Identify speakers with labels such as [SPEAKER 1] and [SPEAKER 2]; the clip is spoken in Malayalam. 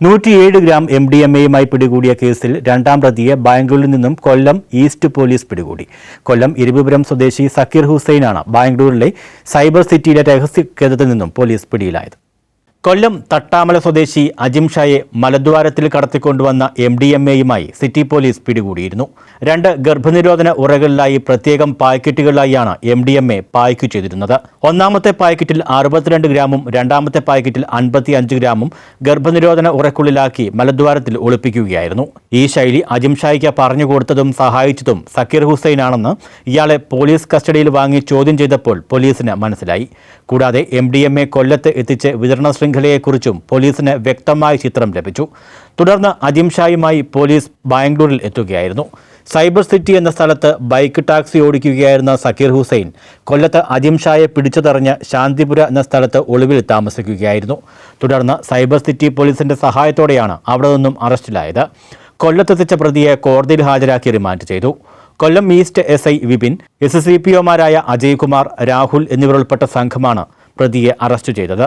[SPEAKER 1] നൂറ്റിയേഴ് ഗ്രാം എം ഡി എം എയുമായി പിടികൂടിയ കേസിൽ രണ്ടാം പ്രതിയെ ബാംഗ്ലൂരിൽ നിന്നും കൊല്ലം ഈസ്റ്റ് പോലീസ് പിടികൂടി. കൊല്ലം ഇരുപുരം സ്വദേശി സക്കീർ ഹുസൈനാണ് ബാംഗ്ലൂരിലെ സൈബർ സിറ്റിയിലെ രഹസ്യ കേന്ദ്രത്തിൽ നിന്നും പോലീസ് പിടിയിലായത്. കൊല്ലം തട്ടാമല സ്വദേശി അജിംഷായെ മലദ്വാരത്തിൽ കടത്തിക്കൊണ്ടുവന്ന എം ഡി എം എയുമായി സിറ്റി പോലീസ് പിടികൂടിയിരുന്നു. രണ്ട് ഗർഭനിരോധന ഉറകളിലായി പ്രത്യേകം പാക്കറ്റുകളിലായാണ് M D M A pack ചെയ്തിരുന്നത്. ഒന്നാമത്തെ പായ്ക്കറ്റിൽ അറുപത്തിരണ്ട് ഗ്രാമും രണ്ടാമത്തെ പായ്ക്കറ്റിൽ അൻപത്തി അഞ്ച് ഗ്രാമും ഗർഭനിരോധന ഉറക്കുള്ളിലാക്കി മലദ്വാരത്തിൽ ഒളിപ്പിക്കുകയായിരുന്നു. ഈ ശൈലി അജിംഷായിക്ക് പറഞ്ഞുകൊടുത്തതും പറഞ്ഞു കൊടുത്തതും സഹായിച്ചതും സക്കീർ ഹുസൈനാണെന്ന് ഇയാളെ പോലീസ് കസ്റ്റഡിയിൽ വാങ്ങി ചോദ്യം ചെയ്തപ്പോൾ പോലീസിന് മനസ്സിലായി. കൂടാതെ എം ഡി എം എ കൊല്ലത്ത് എത്തിച്ച് വിതരണ ശൃംഖലയെക്കുറിച്ചും പോലീസിന് വ്യക്തമായ ചിത്രം ലഭിച്ചു. തുടർന്ന് അതിംഷായുമായി പോലീസ് ബാംഗ്ലൂരിൽ എത്തുകയായിരുന്നു. സൈബർ സിറ്റി എന്ന സ്ഥലത്ത് ബൈക്ക് ടാക്സി ഓടിക്കുകയായിരുന്ന സക്കീർ ഹുസൈൻ കൊല്ലത്ത് അതിംഷായെ പിടിച്ചുതറിഞ്ഞ് ശാന്തിപുര എന്ന സ്ഥലത്ത് ഒളിവിൽ താമസിക്കുകയായിരുന്നു. തുടർന്ന് സൈബർ സിറ്റി പോലീസിന്റെ സഹായത്തോടെയാണ് അവിടെ നിന്നും അറസ്റ്റിലായത്. കൊല്ലത്തെത്തിച്ച പ്രതിയെ കോടതിയിൽ ഹാജരാക്കി റിമാൻഡ് ചെയ്തു. Kollam east S I Vipin S S C P ഒമാരായ Ajaykumar Rahul എന്നിവരുൾപ്പെട്ട സംഘമാണ് പ്രതിയെ അറസ്റ്റ് ചെയ്തത്.